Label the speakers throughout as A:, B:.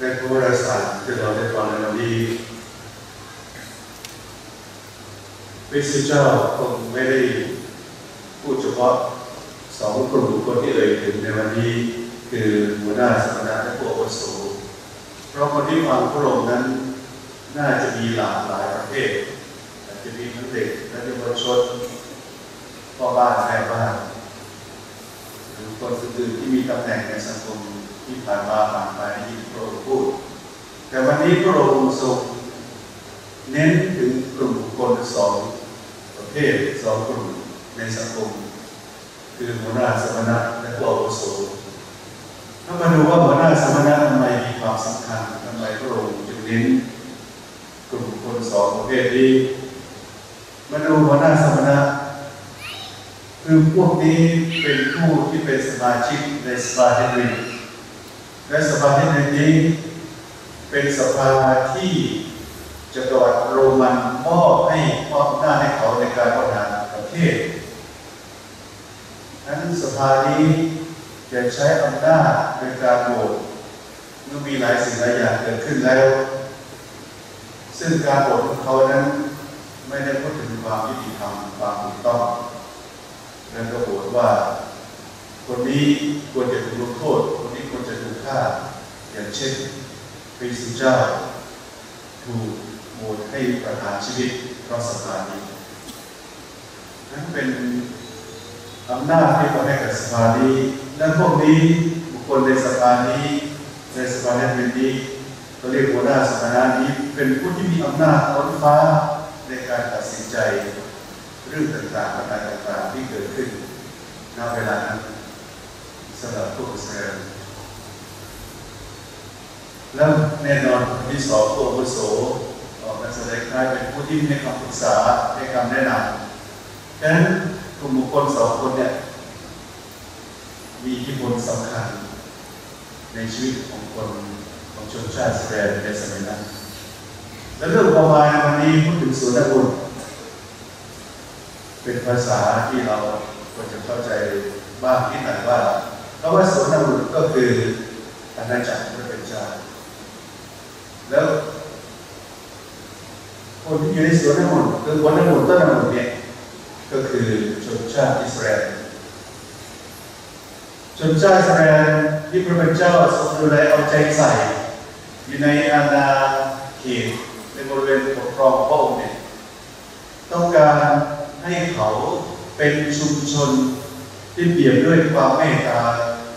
A: ในพระวรสารที่เราได้ฟังในวันนี้พระเจ้าคงไม่ได้พูดเฉพาะสองกลุ่มบุคคลที่เอ่ยถึงในวันนี้คือหัวหน้าสมณะและพวกอาวุโสเพราะคนที่ฟังพระองค์นั้นน่าจะมีหลากหลายประเภทอาจจะมีทั้งเด็กและเยาวชนพ่อบ้านแม่บ้านหรือคนอื่นที่มีตำแหน่งในสังคม ที่ผ่านมาผ่านไปที่พระองค์พูด แต่วันนี้พระองค์ทรงเน้นถึงกลุ่มคคลสองประเภทสองกลุ่มในสังคม คือหัวหน้าสมณะและพวกอาวุโสถ้ามาดูว่าหัวหน้าสมณะทำไมมีความสำคัญทำไมพระองค์จึงเน้นกลุ่มคคลสองประเภทนี้มาดูหัวหน้าสมณะคือพวกนี้เป็นผู้ที่เป็นสมาชิกในสภาแห่งหนึ่ง และสภาแห่หนึ่งนี้ เป็นสภาที่จักรวรรดิโรมันมอบให้มอบหน้าจให้เขาในการบริหารประเทศนั้นสภานี้จะใช้อำนาจในการโหวตเมื่อมีหลายสิ่งหลายอย่างเกิดขึ้นแล้ว ซึ่งการโหวตของเขานั้นไม่ได้พูดถึงความยุติธรรมความถูกต้องแล้วก็โหวตว่า คนนี้ควรจะถูกลงโทษ ค่า อย่างเช่นพระสุเจ้าถูกโหวตให้ประหารชีวิตเพราะสภานี้นั้นเป็นอำนาจที่เขาให้กับสภานี้และพวกนี้บุคคลในสภานี้ในสภาแห่งนี้เขาเรียกหัวหน้าสภานี้เป็นผู้ที่มีอำนาจล้นฟ้าในการตัดสินใจเรื่องต่างๆประการต่างๆที่เกิดขึ้นณเวลานั้นสำหรับพวกอิสราเอล แล้วแน่นอนคนที่สองตัวอาวุโสออกมาแสดงคล้ายเป็นผู้ที่ให้คำปรึกษาให้คำแนะนำดังนั้นกลุ่มบุคคลสองคนเนี่ยมีอิทธิพลสำคัญ ในชีวิตของคนของชนชาติสราเอลในสมัยนั้น และเรื่องประมาณวันนี้พูดถึงส่วนบุญเป็นภาษาที่เราควรจะเข้าใจบ้างที่ไหนว่าเพราะว่าส่วนบุญก็คืออาณาจักรพระเป็นเจ้าแล้ว คนที่อยู่ในสวนน้ำมันคือคนน้ำมนต้นน้ำมันเนี่ยก็คือชนชาติอิสราเอลชนชาติอิสราเอลที่พระเป็นเจ้าทรงดูแลเอาใจใส่ อยู่ในอาณาเขตในบริเวณปกครองพระองค์เนี่ยต้องการให้เขาเป็นชุมชนที่เปี่ยมด้วยความเมตตา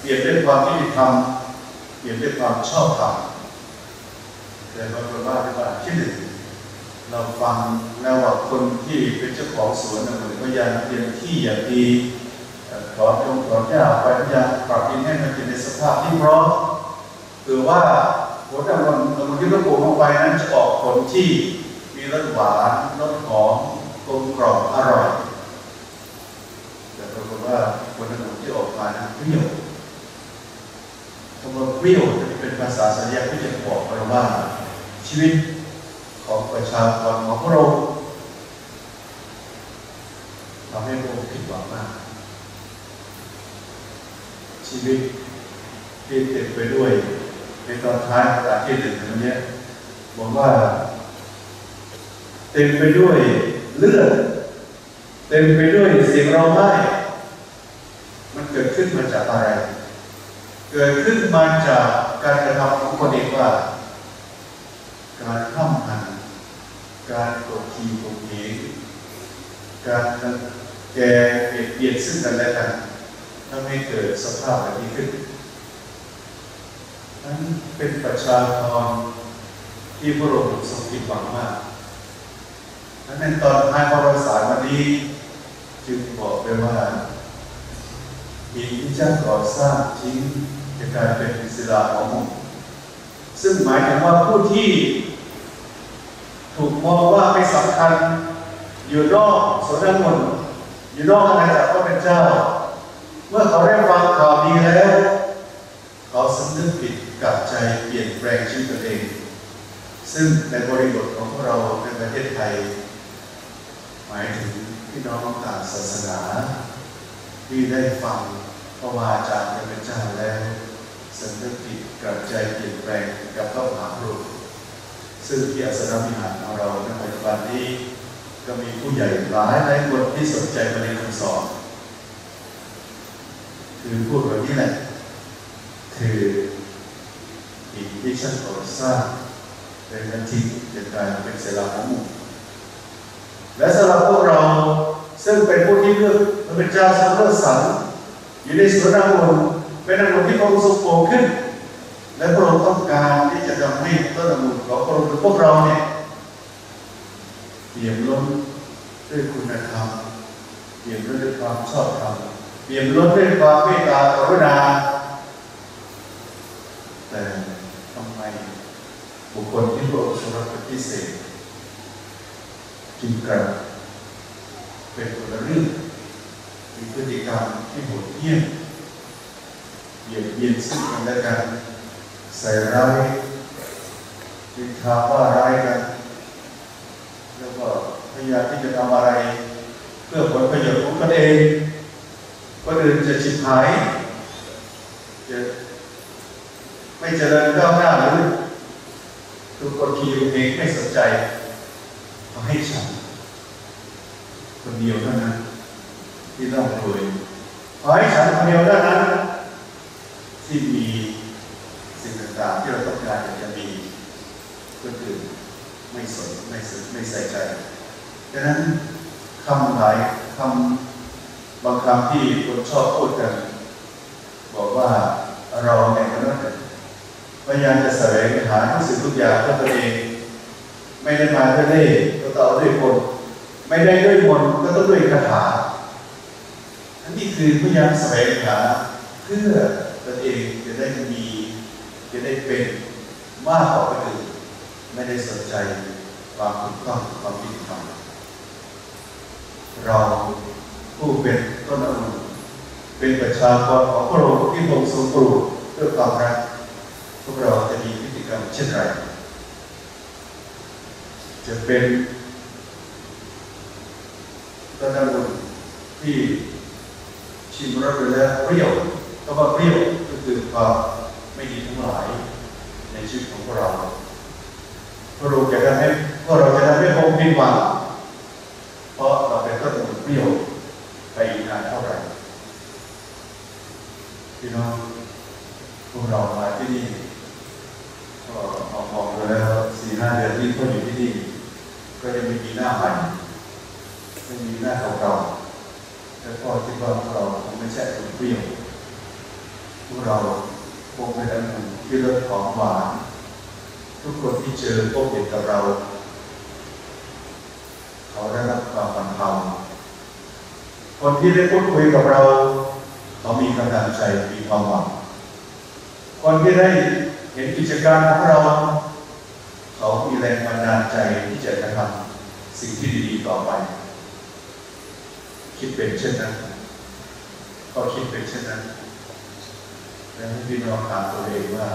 A: เปี่ยมด้วยความยุติธรรมเปี่ยมด้วยความชอบธรรมแต่ปรากฏว่าว่าที่หนึ่ง เราฟังแล้วว่าคนที่เป็นเจ้าของสวนเหมือนพยายามเตรียมที่อย่างดีถอนตรงถอนหญ้าไปพยายามปรับดินให้มันเป็นในสภาพที่พร้อมคือว่าผลจากมันมันที่เราปลูกลงไปนั้นจะออกผลที่มีรสหวานรสหอมกลมกล่อมอร่อยแต่ปรากฏว่าผลผลที่ออกมานั้นเปรี้ยวคำว่าเปรี้ยวจะเป็นภาษาสัญญาที่จะบอกเราว่าชีวิต ของประชากรของพระองค์ทำให้พระองค์ผิดหวังมาก ชีวิตที่เต็มไปด้วย ในตอนท้ายประกาศที่หนึ่งตรงนี้บอกว่า เต็มไปด้วยเลือดเต็มไปด้วยเสียงร้องไห้มันเกิดขึ้นมาจากอะไร เกิดขึ้นมาจากการกระทำของคนเองว่า การข้ามหัน การกดขี่กดเหงการแกเปลี่ยนเปลี่ยนซึ่งกันและกันทำให้เกิดสภาพแบบนี้ขึ้นนั้นเป็นประชากรที่พระองค์ทรงผิดหวังมากนั้นในตอนท้ายพระวสารวันนี้ จึงบอกไปว่าหินที่เจ้าก่อสร้างทิ้งจะกลายเป็นศิลาของมุซึ่งหมายถึงว่าผู้ที่ ถูกมองว่าไม่สำคัญ อยู่นอกสวนมนอยู่นอกอาณาจักรพระเป็นเจ้า เมื่อเขาได้ฟังข่าวดีแล้ว เขาสำนึกผิดกลับใจเปลี่ยนแปลงชีวิตตัวเอง ซึ่งในบริบทของพวกเราในประเทศไทย หมายถึงพี่น้องต่างศาสนาที่ได้ฟังพระวาจาพระเป็นเจ้าแล้วสำนึกผิดกลับใจเปลี่ยนแปลงกับเข้าหาพระองค์ ซึ่งที่อาสนวิหารของเราในปัจจุบันนี้ก็มีผู้ใหญ่หลายหลายคนที่สนใจมาเรียนคำสอนคือพูดแบบนี้แหละ คืออินที่ฉันก่อสร้างเป็นนาทีในการเป็นเสลาของหมู่และสำหรับพวกเราซึ่งเป็นผู้ที่เลือกพระเจ้าทรงเลือกสรรอยู่ในสวนองุ่นเป็นองุ่นที่พระองค์ทรงปลูกขึ้น และพระองค์ต้องการที่จะทำให้ต้นองุ่นของพระองค์หรือพวกเราเนี่ยเปี่ยมล้นด้วยคุณธรรมเปี่ยมล้นด้วยความชอบธรรมเปี่ยมล้นด้วยความเมตตากรุณาแต่ทำไมบุคคลที่พระองค์ทรงรักพิเศษจึงกลับเป็นคนละเรื่องมีพฤติกรรมที่โหดเหี้ยมเบียดเบียนซึ่งกันและกัน ใส่ร้ายจินทาว่าร้ายกัน แล้วก็พยายามที่จะทำอะไร เพื่อผลประโยชน์ของตนเองคนอื่นจะชิบหายจะไม่เจริญก้าวหน้าหรือทุกคนคิดเองไม่สนใจมาให้ฉัน คนเดียวเท่านั้นที่ต้องรวยขอให้ฉันคนเดียวเท่านั้นที่มีสิ่งต่างๆที่เราต้องการอยากจะมีคนอื่น ไม่สนไม่สนไม่ใส่ใจดังนั้นคำหลายคำบางคำที่คนชอบพูดกัน บอกว่าเราในมนุษย์พยายามจะแสวงหาทุกสิ่งทุกอย่างเพื่อตัวเอง ไม่ได้มาด้วยเล่ห์ก็ต่อด้วยคนไม่ได้ด้วยมนก็ต้องด้วยคาถาอันนี้คือพยายามแสวงหาเพื่อตัวเองจะได้มีจะได้เป็นมากกว่าคนอื่น ไม่ได้สนใจความถูกต้องความผิดธรรมเราผู้เป็นต้นอนุเป็นประชากรของพระองค์ที่ทรงทรงปลูกด้วยความรักพวกเราจะมีพฤติกรรมเช่นไร จะเป็นต้นอนุที่ชิมรสไปแล้วเปรี้ยวก็ว่าเปรี้ยวก็คือความไม่ดีทั้งหลายในชีวิตของพวกเรา พระองค์จะทำให้พวกเราจะทำให้คงผิดหวังเพราะเราเป็นต้นอนุเปรี้ยวไปอีกนานเท่าไหร่พี่น้องพวกเรามาที่นี่ก็มองมองดูแล้วสี่ห้าเดือนที่เขาอยู่ที่นี่ก็ยังไม่มีหน้าใหม่ไม่มีหน้าเก่าๆแต่พ่อคิดว่าพวกเราคงไม่ใช่คนเปรี้ยวพวกเราคงเป็นอันที่รสของหวาน ทุกคนที่เจอพบเห็นกับเรา เขาได้รับความบรรเทาคนที่ได้พูดคุยกับเรา เขามีกำลังใจมีความหวังคนที่ได้เห็นกิจการของเรา เขามีแรงบันดาลใจที่จะกระทำสิ่งที่ดีๆต่อไป คิดเป็นเช่นนั้น ก็คิดเป็นเช่นนั้นแล้วให้พี่น้องถามตัวเองว่า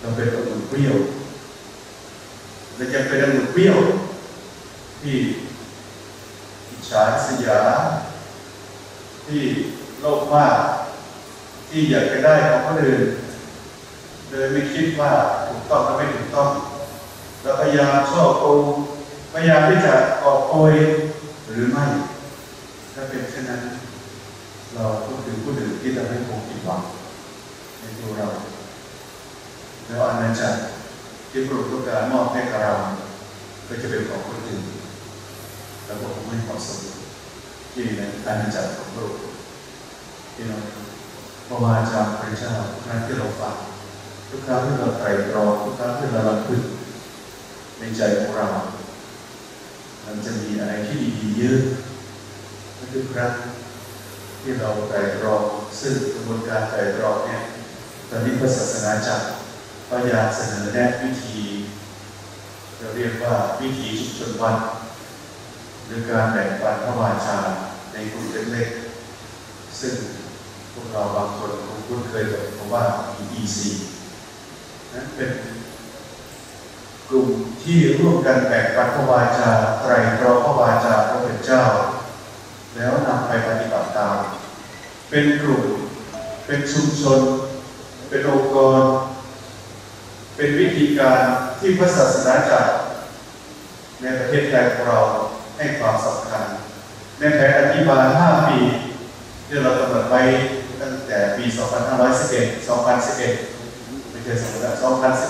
A: เราเป็นองุ่นเปรี้ยว เราจะเป็นองุ่นเปรี้ยวที่อิจฉาสยา ที่โลภมาก ที่อยากจะได้ของคนอื่นโดยไม่คิดว่าถูกต้องหรือไม่ถูกต้องเราพยายามชอบโกงพยายามที่จะกอบโกยหรือไม่ถ้าเป็นเช่นนั้น เราก็คือผู้อื่นที่ทำให้คงผิดหวังในตัวเรา แล้วอาณาจักร ที่พระองค์ต้องการมอบให้กับเรา ก็จะเป็นของคนอื่นแล้วก็คงไม่เหมาะสมที่ในอาณาจักรของพระองค์ที่เราพระวาจาพระเจ้าทุกครั้งที่เราฟังทุกครั้งที่เราไตรตรองทุกครั้งที่เราลำพึงในใจของเรามันจะมีอะไรที่ดีๆเยอะทุกครั้งที่เราไตรตรองซึ่งกระบวนการไตรตรองเนี่ยตอนนี้พระศาสนาจักร พยายามเสนอแนะวิธีเราเรียกว่าวิธีชุมชนวัดหรือการแบ่งปันพระวาจาในกลุ่มเล็กๆ ซึ่งพวกเราบางคนคงคุ้นเคยกับคำว่า EEC นั้นเป็นกลุ่มที่ร่วมกันแบ่งปันพระวาจาไตรตรองพระวาจาพระเป็นเจ้า แล้วนำไปปฏิบัติตาม เป็นกลุ่ม เป็นชุมชน เป็นองค์กร เป็นวิธีการที่พระศาสนาจักรในประเทศไทยของเราให้ความสำคัญ ในแผนอธิบาย5ปีที่เรากำหนดไว้ตั้งแต่ปี 2511 2011 ไม่ใช่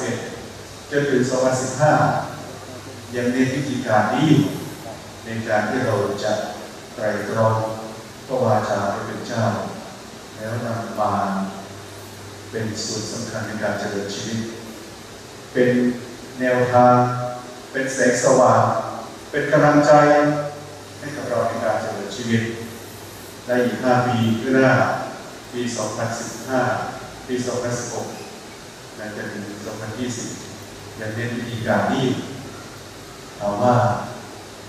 A: 2011 จนถึง 2015 ยังในวิธีการนี้ในการที่เราจะไตรตรองพระวาจาเป็นเจ้า แล้วนำมาเป็นส่วนสำคัญในการเจริญชีวิต เป็นแนวทาง เป็นแสงสว่าง เป็นกำลังใจให้กับเราในการเจริญชีวิตได้อีก 5 ปีข้างหน้า ปี 2015 ปี 2016และจะถึง2020 ยังเน้นวิธีการนี้ถามว่า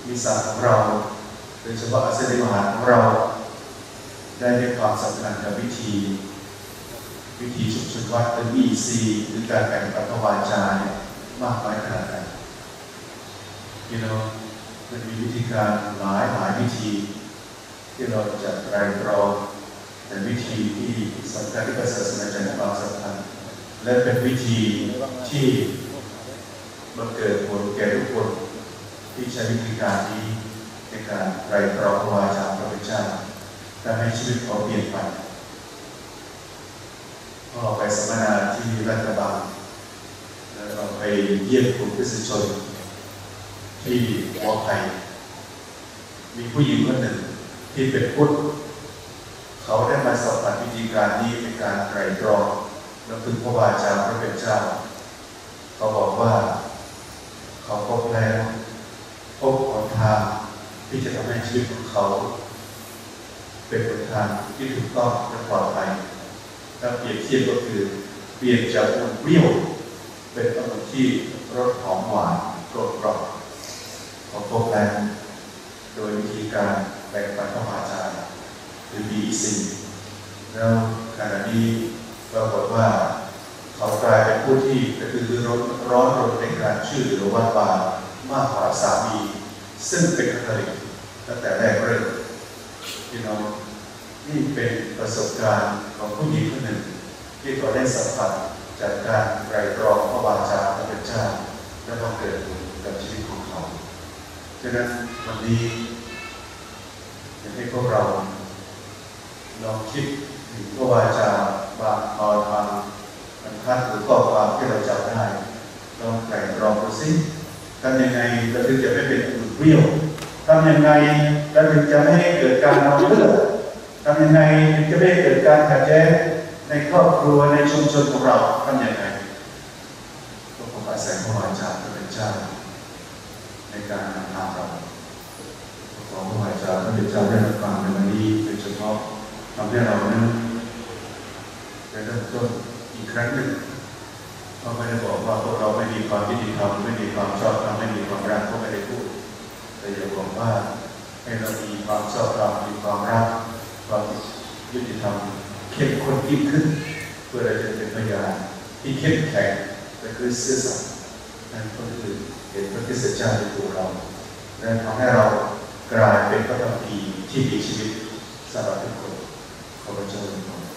A: มิสาของเราโดยเฉพาะอาเซนิมหาของเรา ได้ให้ความสำคัญกับวิธี วิธีชุมชนวัดหรือ EC หรือการแบ่งปันวาจาเนี่ยมากน้อยขนาดไหน you know มันมีวิธีการหลายหลายวิธี ที่เราจะไตรตรองแต่วิธีที่สำคัญที่พระศาสนาจะให้ความสำคัญและเป็นวิธีที่มันเกิดผลแก่ทุกคนที่ใช้วิธีการนี้ในการไตรตรองวาจาพระพุทธเจ้าทำให้ชีวิตเขาเปลี่ยนไป ก็ไปสัมมนาที่รัฐบาล แล้วเราไปเยี่ยมกลุ่มประชาชนที่หัวไผ่มีผู้หญิงคนหนึ่งที่เป็นพุทธเขาได้มาสอบปฏิวิธีการนี้ในการไตรตรองและพึงพระวาจาพระเป็นเจ้าเขาบอกว่าเขาพบแล้วพบหนทางที่จะทำให้ชีวิตของเขา เป็นหนทางที่ถูกต้องและปลอดภัย ถ้าเปรียบเทียบก็คือ เปลี่ยนจากอุ่นเปรี้ยว เป็นอมที่รสหอมหวานกรอบกรอบเขาพบแล้วโดยวิธีการแบ่งปันพระวาจาหรือ BEC แล้วขณะนี้ปรากฏว่าเขากลายเป็นผู้ที่กระตือรือร้นร้อนรนในการชื่อหรือวัดวามากกว่าสามี ซึ่งเป็นคาทอลิกตั้งแต่แรกเริ่มพี่น้อง นี่เป็นประสบการณ์ของผู้หญิงคนหนึ่ง ที่เขาได้สัมผัสจากการไตรตรองพระวาจาพระเป็นเจ้าและบังเกิดผลกับชีวิตของเขาฉะนั้นวันนี้อยากให้พวกเราลองคิดถึงพระวาจาบางตอนบางบรรทัดหรือข้อความที่เราจำได้ลองไตรตรองดูสิทำยังไงเราถึงจะไม่เป็นอุ่นเปรี้ยวทำยังไงเราถึงจะไม่ให้เกิดการนอนเลือด ทำยังไงจะไม่เกิดการขัดแย้งในครอบครัวในชุมชนของเราทำยังไงก็ขออาศัยพระวาจาพระเป็นเจ้า ในการนำทางเราขอพระวาจาพระเป็นเจ้าได้รับฟังในวันนี้โดยเฉพาะทำให้เรานั้นได้เริ่มต้นอีกครั้งหนึ่งเขาไม่ได้บอกว่าพวกเราไม่มีความยุติธรรมไม่มีความชอบธรรมไม่มีความรักเขาไม่ได้พูด แต่อย่าบอกว่าให้เรามีความชอบธรรมมีความรัก ความยุติธรรมเข้มข้นยิ่งขึ้น เพื่อเราจะเป็นพยานที่เข้มแข็งและคือซื่อสัตย์นั่นก็คือเห็นพระคิสตเจ้าในตัวเราและทำให้เรากลายเป็นพระธรรมปีที่มีชีวิตสำหรับทุกคนขอพระเจ้าอวยพร